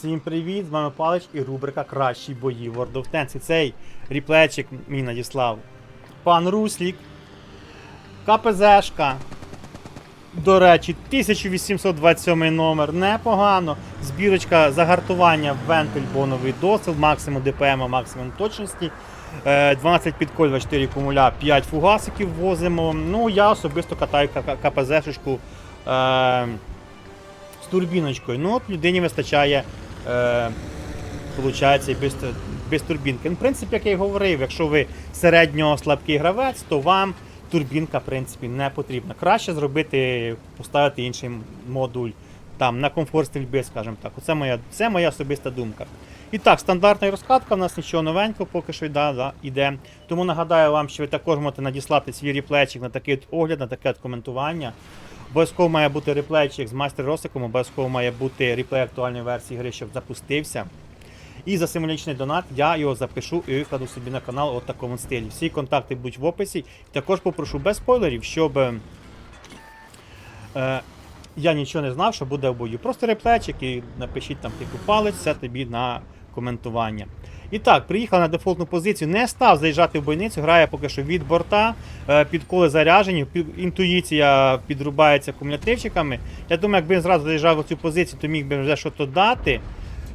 Всім привіт! З вами Палич і рубрика Кращі бої World of Tanks. І цей ріплечик мій надіслав. Пан Руслік. КПЗшка. До речі, 1827 номер. Непогано. Збірочка загартування вентиль боновий досил, максимум ДПМ, максимум точності. Е, 12 підколь, 24 кумуля, 5 фугасиків возимо. Ну, я особисто катаю КПЗшечку. Е, з турбіночкою. Ну, от людині вистачає, е, виходить, без, без турбінки. Ну, в принципі, як я і говорив, якщо ви середньо слабкий гравець, то вам турбінка, в принципі, не потрібна. Краще зробити, поставити інший модуль там, на комфорт стрільби, скажімо так. Оце моя, це моя особиста думка. І так, стандартна розкатка, у нас нічого новенького поки що да, да, йде. Тому нагадаю вам, що ви також можете надіслати свій реплейчик на такий огляд, на таке коментування. Обов'язково має бути реплейчик з майстер Росиком, обов'язково має бути реплей актуальної версії гри, щоб запустився. І за символічний донат я його запишу і викладу собі на канал от такому стилі. Всі контакти будуть в описі. Також попрошу без спойлерів, щоб е, я нічого не знав, що буде в бою. Просто реплечик і напишіть там типу палець, це тобі на коментування. І так, приїхав на дефолтну позицію, не став заїжджати в бойницю, грає поки що від борта, е, підколи заряжені, інтуїція підрубається кумулятивчиками. Я думаю, якби він зразу заїжджав у цю позицію, то міг би вже щось дати.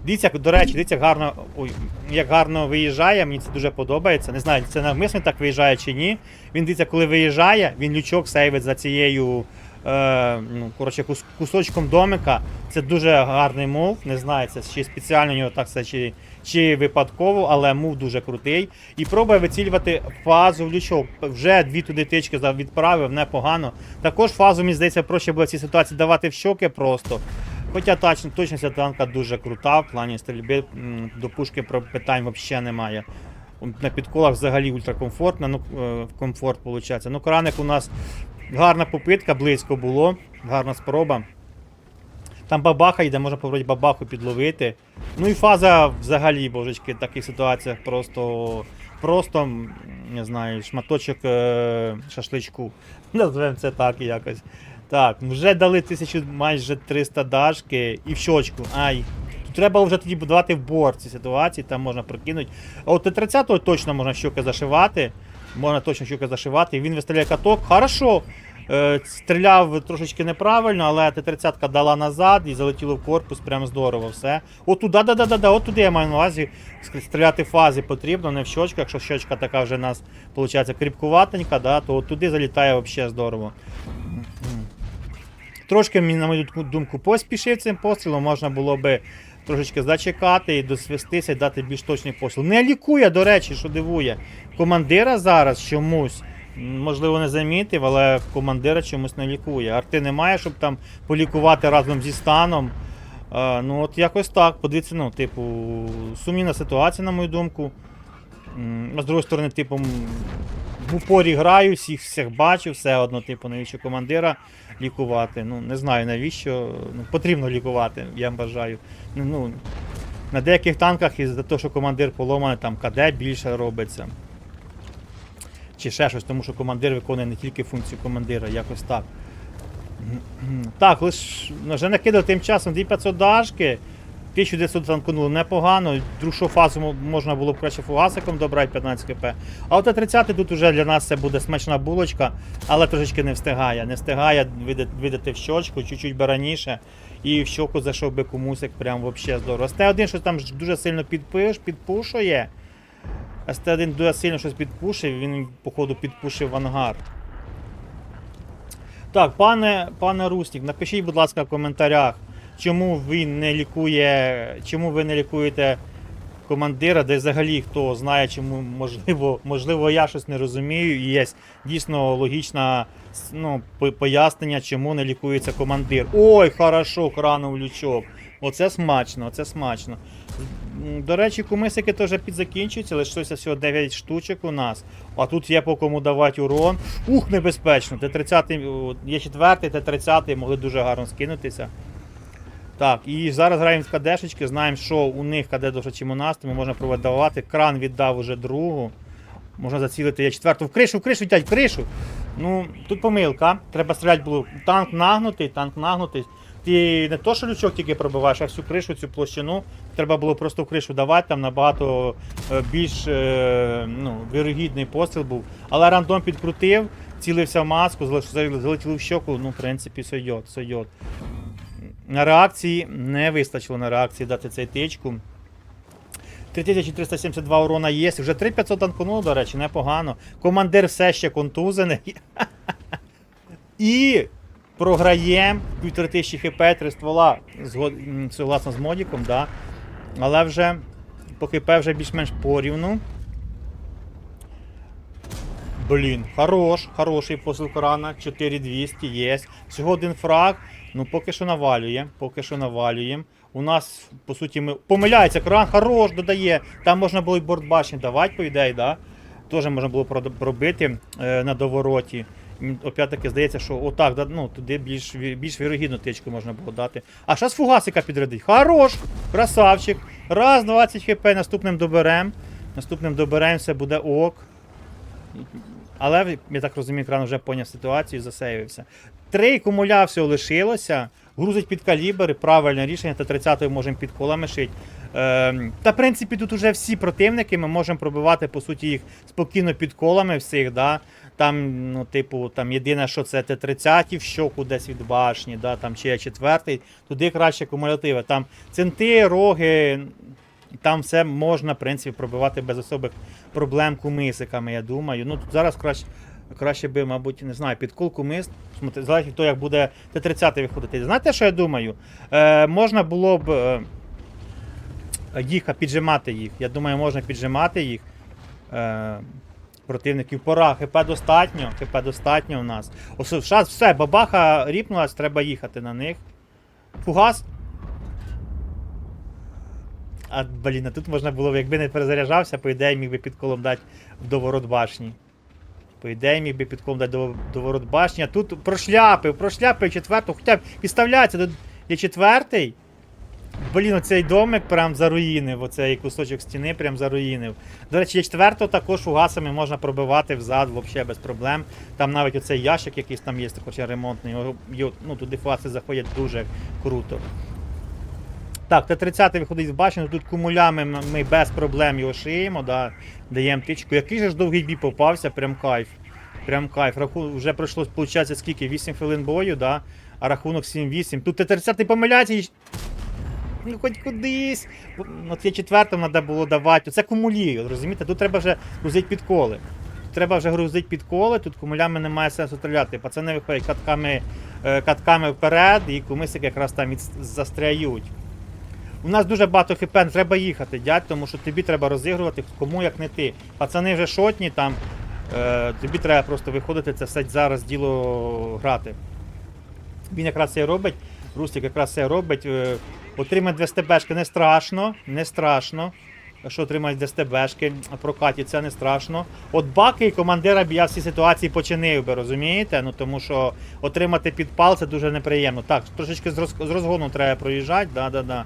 Дивіться, до речі, дивіться, гарно, ой, як гарно виїжджає, мені це дуже подобається. Не знаю, це навмисно так виїжджає чи ні. Він дивіться, коли виїжджає, він лючок сейвить за цією е, ну, коротше, кус- кусочком домика. Це дуже гарний мув. Не знаю, це чи спеціально у нього так все, чи, чи випадково, але мув дуже крутий. І пробує вицілювати фазу в лючок. Вже дві туди тички відправив, непогано. Також фазу, мені здається, проще було в цій ситуації давати в щоки просто. Хоча точність танка дуже крута, в плані стрільби до пушки питань взагалі немає. На підколах взагалі ультракомфортно, ну, е, комфорт виходить. Ну, краник у нас гарна попитка, близько було, гарна спроба. Там бабаха йде, можна попробувати бабаху підловити. Ну і фаза взагалі, божечки, в таких ситуаціях просто, просто не знаю, шматочок е, шашличку. Назвемо це так якось. Так, вже дали тисячу майже 300 дашки і в щочку. Ай. Тут треба вже тоді будувати в борт ці ситуації, там можна прокинути. А от Т-30 точно можна щоки зашивати. Можна точно щоки зашивати. Він виставляє каток. Хорошо. Е, стріляв трошечки неправильно, але Т-30 дала назад і залетіло в корпус, прям здорово все. От туди, да, да, да, да, от туди я маю на увазі. Стріляти в фазі потрібно, не в щочку. Якщо щочка така вже у нас виходить кріпкуватенька, да, то туди залітає взагалі здорово. Трошки, мені, на мою думку- поспішив цим пострілом, можна було би трошечки зачекати і досвистися і дати більш точний постріл. Не лікує, до речі, що дивує. Командира зараз чомусь, можливо, не замітив, але командира чомусь не лікує. Арти немає, щоб там полікувати разом зі станом. Е, ну, от якось так. Подивіться, ну, типу, сумнівна ситуація, на мою думку. А з другої сторони, типу, в упорі граю, всіх всіх бачу, все одно, типу, навіщо командира лікувати. Ну, не знаю навіщо. Ну, потрібно лікувати, я бажаю. Ну, ну, на деяких танках із-за того, що командир поломаний, там КД більше робиться. Чи ще щось, тому що командир виконує не тільки функцію командира, якось так. Так, лиш ну, вже накидав тим часом 2500 дашки. 1900 танкнуло непогано. Другу фазу можна було б краще фугасиком добрати 15 кп. А от 30 тут вже для нас це буде смачна булочка, але трошечки не встигає. Не встигає видати, в щочку, чуть-чуть би раніше. І в щоку зайшов би комусь як прям взагалі здорово. СТ1 щось там дуже сильно підпиш, підпушує. СТ1 дуже сильно щось підпушив, він, походу, підпушив ангар. Так, пане, пане Руснік, напишіть, будь ласка, в коментарях, чому він не лікує, чому ви не лікуєте командира, де взагалі хто знає, чому можливо, можливо, я щось не розумію. І є дійсно логічне ну, пояснення, чому не лікується командир. Ой, хорошо, кранув лючок. Оце смачно, оце смачно. До речі, кумисики теж підзакінчуються, лишилося всього 9 штучок у нас. А тут є по кому давати урон. Ух, небезпечно. Т-30, є четвертий, Т-30 могли дуже гарно скинутися. Так, і зараз граємо в кадешечки, знаємо, що у них КД довше, чим у нас, тому можна давати. Кран віддав уже другу. Можна зацілити я четверту. В кришу, в кришу, дядь, в кришу. Ну, тут помилка. Треба стріляти було. Танк нагнутий, танк нагнутий. Ти не то, що лючок тільки пробиваєш, а всю кришу, цю площину. Треба було просто в кришу давати, там набагато е, більш е, ну, вірогідний постріл був. Але рандом підкрутив, цілився в маску, залетіло в щоку, ну, в принципі, сойдет, сойдет. На реакції не вистачило на реакції дати цей тичку. 3372 урона є. Вже 3500 танконуло, до речі, непогано. Командир все ще контузений. І програємо 1500 хп, 3 ствола, згод... з модіком, да. Але вже по хп вже більш-менш порівну. Блін, хорош, хороший посил Корана, 4200 є. Всього один фраг. Ну поки що навалює, поки що навалюємо. У нас, по суті, ми... помиляється, Коран хорош додає. Там можна було й борт давати, по ідеї, да? Теж можна було пробити е, на довороті. Опять-таки здається, що отак, ну, туди більш, більш вірогідну тичку можна було дати. А зараз фугасика підрядить. Хорош! Красавчик. Раз, 20 хп, наступним доберем. Наступним доберем, все буде ок. Але я так розумію, кран вже поняв ситуацію і засейвився. Три кумуля всього лишилося. Грузить під калібр, правильне рішення, та 30-ю можемо під колами шити. Ем, та, в принципі, тут уже всі противники, ми можемо пробивати, по суті, їх спокійно під колами всіх. Да? Там, ну, типу, там єдине, що це Т-30 в щоку десь від башні, да? там, чи Е4, туди краще кумулятиви. Там центи, роги, там все можна, в принципі, пробивати без особих проблем кумисиками, я думаю. Ну, тут зараз краще, краще би, мабуть, не знаю, підкол кумис. Смотри, Залежить від як буде Т-30 виходити. Знаєте, що я думаю? Е, можна було б е, їх, піджимати їх. Я думаю, можна піджимати їх. Е, противників пора. ХП достатньо, ХП достатньо у нас. Шас, все, бабаха ріпнулась, треба їхати на них. Фугас. А, блін, а тут можна було якби не перезаряджався, по ідеї міг би під колом дати в доворот башні. По ідеї міг би під колом дати до, до ворот башні. А тут прошляпив, прошляпив четверту, хоча б підставляється для четвертий. Блін, оцей домик прям заруїнив, оцей кусочок стіни прям заруїнив. До речі, є четвертого також фугасами можна пробивати взад, взагалі без проблем. Там навіть оцей ящик якийсь там є, є ремонтний. Його, ну, туди фугаси заходять дуже круто. Так, Т-30 виходить з башни, тут кумулями ми без проблем його шиємо, да, даємо тичку. Який же ж довгий бій попався, прям кайф. Прям кайф. Раху... Вже пройшло, виходить, скільки? 8 хвилин бою, да? а рахунок 7-8. Тут Т-30 помиляється і. Ну, хоч кудись. От є четвертим треба було давати. Це кумулі, розумієте? Тут треба вже грузити підколи. Тут треба вже грузити підколи, тут кумулями немає сенсу стріляти. Пацани виходять катками, е, катками вперед, і кумисики якраз там застряють. У нас дуже багато хп, треба їхати, дядь, тому що тобі треба розігрувати, кому як не ти. Пацани вже шотні там. Е, тобі треба просто виходити, це все зараз діло грати. Він якраз це і робить. Рустик якраз це робить. Е, отримати 2 СТБшки не страшно, не страшно. Що отримати 2 СТБшки прокаті, це не страшно. От баки і командира б я в цій ситуації починив би, розумієте? Ну тому що отримати підпал це дуже неприємно. Так, трошечки з розгону треба проїжджати, да-да-да.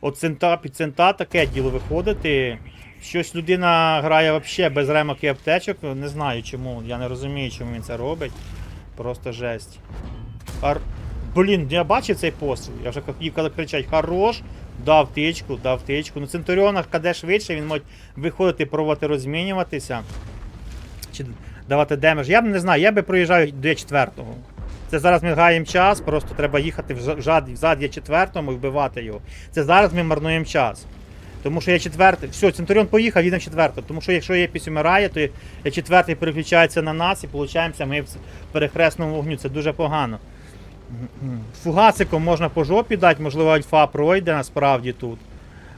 От цента під цента таке діло виходити. Щось людина грає взагалі без ремок і аптечок. Не знаю чому. Я не розумію, чому він це робить. Просто жесть. Ар... Блін, я бачив цей постріл. Я вже хотів кричать хорош, дав тичку, дав тичку. Ну Центуріона каде швидше, він може виходити, пробувати розмінюватися. Чи давати демедж. Я б не знаю, я би проїжджаю до четвертого. Це зараз ми граємо час, просто треба їхати взад є четвертому і вбивати його. Це зараз ми марнуємо час. Тому що є четвертий. Все, Центуріон поїхав, їдемо четвертого. Тому що якщо Єпіс умирає, то четвертий переключається на нас і виходить, ми в перехресному вогню. Це дуже погано. Фугасиком можна по жопі дати, можливо, альфа пройде насправді тут.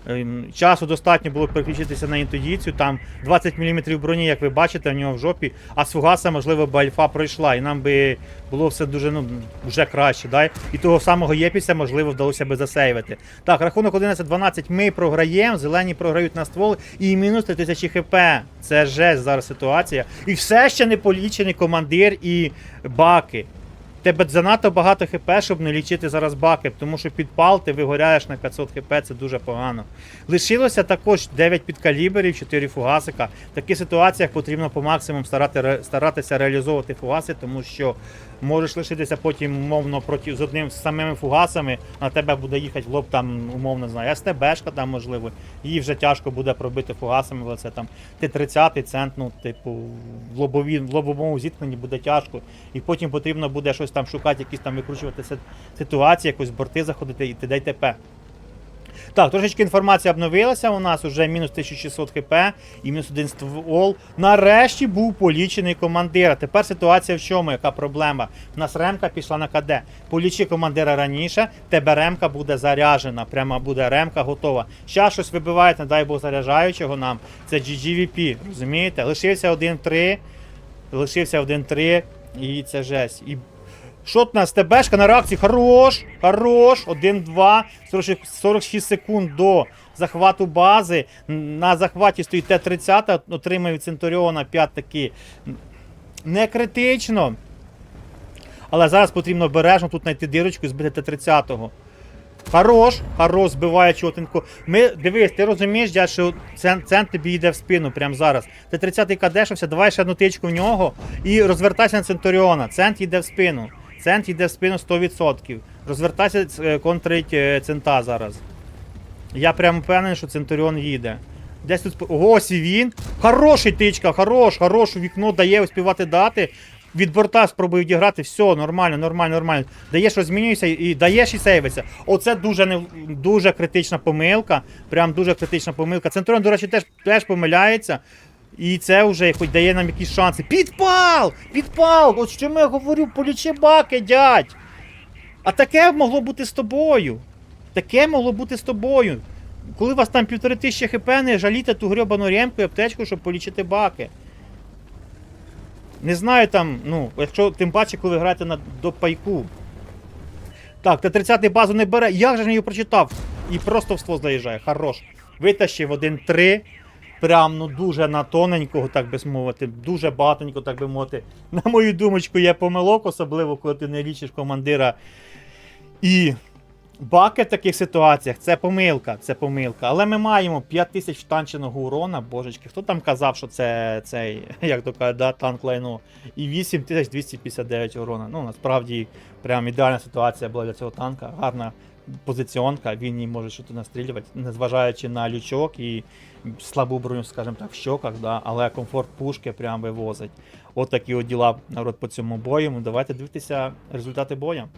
Ем, Часу достатньо було переключитися на інтуїцію. Там 20 мм броні, як ви бачите, в нього в жопі, а з фугаса, можливо, б альфа пройшла, і нам би було все дуже ну, вже краще. Да? І того самого Єпіся, можливо, вдалося би засейвити. Так, рахунок 11-12 ми програємо, зелені програють на ствол і мінус 3000 хп. Це жесть зараз ситуація. І все ще не полічений командир і баки. Тебе занадто багато хп, щоб не лічити зараз баки, тому що підпал ти вигоряєш на 500 хп, це дуже погано. Лишилося також 9 підкаліберів, 4 фугасика. В таких ситуаціях потрібно по максимуму старати, старатися реалізовувати фугаси, тому що можеш лишитися потім, умовно, проти з одним з самими фугасами, на тебе буде їхати в лоб, там, умовно знаю, СТБшка там можливо. Її вже тяжко буде пробити фугасами, але це там Т-30 цент, ну, типу, в, лобові, в лобовому зіткненні буде тяжко. І потім потрібно буде щось там шукати, якісь там викручуватися ситуації, якось борти заходити і т.д. і т.п. Так, трошечки інформація обновилася. У нас вже мінус 1600 хп і мінус один ствол. Нарешті був полічений командир. Тепер ситуація в чому? Яка проблема? У нас ремка пішла на КД. Полічи командира раніше, тебе ремка буде заряджена. Прямо буде ремка готова. Щас щось вибивають, не дай Бог заряджаючого нам. Це GGVP, розумієте? Лишився 1-3. Лишився 1-3. І це жесть. І Шот на СТБшка на реакції. Хорош! Хорош! 1-2. 46 46 секунд до захвату бази. На захваті стоїть Т-30, отримає від Центуріона 5 таки. Не критично. Але зараз потрібно обережно тут знайти дірочку і збити Т-30. Хорош, хорош, збиває чотенько. Ми, дивись, ти розумієш, дядь, що цент тобі йде в спину прямо зараз. Ти 30-й кадешився, давай ще одну тичку в нього і розвертайся на Центуріона. Цент йде в спину. Цент йде в спину 100%. Розвертайся, е, контрить е, цента зараз. Я прям впевнений, що Центуріон їде. Десь тут. ось і він. Хороший тичка, хорош, хорош, вікно дає успівати дати. Від борта спробую відіграти, все, нормально, нормально, нормально. Даєш, розмінюєшся і даєш і сейвиться. Оце дуже не, дуже критична помилка. Прям дуже критична помилка. Центуріон, до речі, теж, теж помиляється. І це вже хоч дає нам якісь шанси. Підпал! Підпал! От що я говорю, полічи баки, дядь! А таке могло бути з тобою. Таке могло бути з тобою. Коли у вас там півтори тисячі хп, не жалійте ту грьобану ремку і аптечку, щоб полічити баки. Не знаю там, ну, якщо тим паче, коли ви граєте на до пайку. Так, Т-30 базу не бере. Як же ж я її прочитав? І просто в ствол заїжджає. Хорош. Витащив 1-3. Прям ну дуже на тоненького, так би мовити, дуже багатенько, так би мовити. На мою думочку, є помилок, особливо коли ти не лічиш командира. І баки в таких ситуаціях це помилка, це помилка. Але ми маємо 5000 втанченого урона, божечки. Хто там казав, що це цей, як то кажуть, да, танк лайно, і 8259 урона. Ну, насправді, прям ідеальна ситуація була для цього танка. Гарна позиціонка, він її може щось настрілювати, незважаючи на лючок і слабу броню, скажімо так, в щоках, да, але комфорт пушки прям вивозить. От такі от діла народ по цьому бою. Ну, Давайте дивитися результати бою.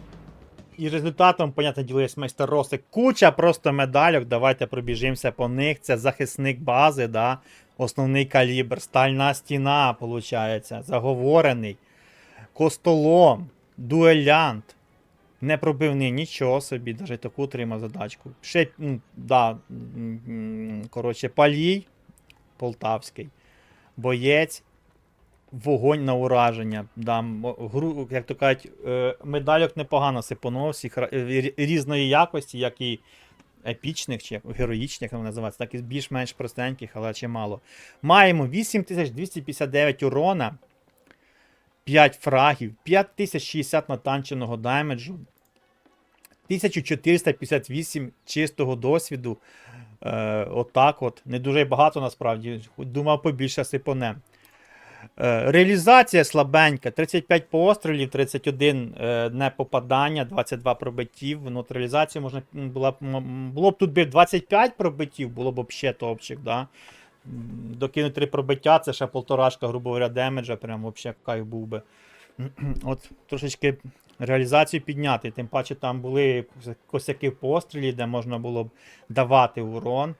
І результатом, понятне діло, є майстер Росик. Куча просто медальок. Давайте пробіжимося по них. Це захисник бази, да? основний калібр, стальна стіна, виходить, заговорений, костолом, дуелянт. Не пробивний нічого собі, навіть таку отримав задачку. Ще, ну, да, коротше, палій полтавський, боєць, вогонь на ураження. Да, гру, як то кажуть, е, медальок непогано сипонув, всіх е, рі- різної якості, як і епічних чи героїчних, як вони називаються, так і більш-менш простеньких, але чимало. Маємо 8259 урона. 5 фрагів, 5060 натанченого даймеджу, 1458 чистого досвіду. Е, отак от. Не дуже багато насправді. Думав побільше сипоне. Е, реалізація слабенька. 35 пострілів, 31 е, непопадання, 22 пробиттів. Ну, от можна була б, було б тут би 25 пробиттів, було б взагалі топчик. Да? Докинути 3 пробиття, це ще полторашка, грубо говоря, демеджа, прям взагалі кайф був би. От трошечки реалізацію підняти. Тим паче там були косяки пострілі, де можна було б давати урон.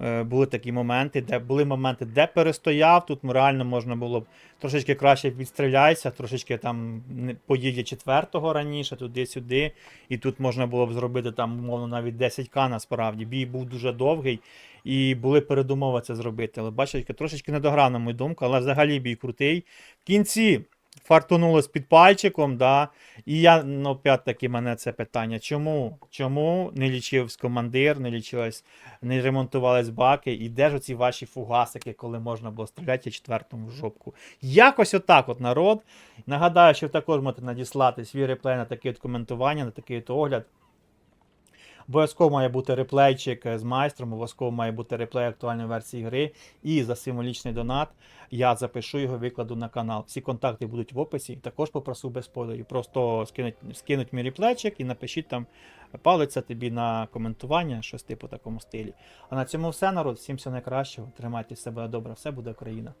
Е, Були такі моменти, де були моменти, де перестояв. Тут реально можна було б трошечки краще відстріляйся, трошечки там поїде четвертого раніше, туди-сюди. І тут можна було б зробити там, умовно, навіть 10к насправді. Бій був дуже довгий, і були передумови це зробити. Але бачите, трошечки не дограв, на мою думку, але взагалі бій крутий. В кінці фартунуло з під пальчиком, да. І я, ну, опять-таки, мене це питання. Чому? Чому не лічився командир, не лічилось, не ремонтувались баки, і де ж оці ваші фугасики, коли можна було стріляти четвертому в жопку? Якось отак, от народ. Нагадаю, що також можете надіслати свій реплей на таке от коментування, на такий от огляд. Обов'язково має бути реплейчик з майстром, обов'язково має бути реплей актуальної версії гри. І за символічний донат я запишу його, викладу на канал. Всі контакти будуть в описі. Також попрошу без спойлерів. Просто скинуть, скинуть мій реплейчик і напишіть там палиця тобі на коментування, щось типу такому стилі. А на цьому все, народ. Всім всього найкращого. Тримайте себе добре, все буде Україна.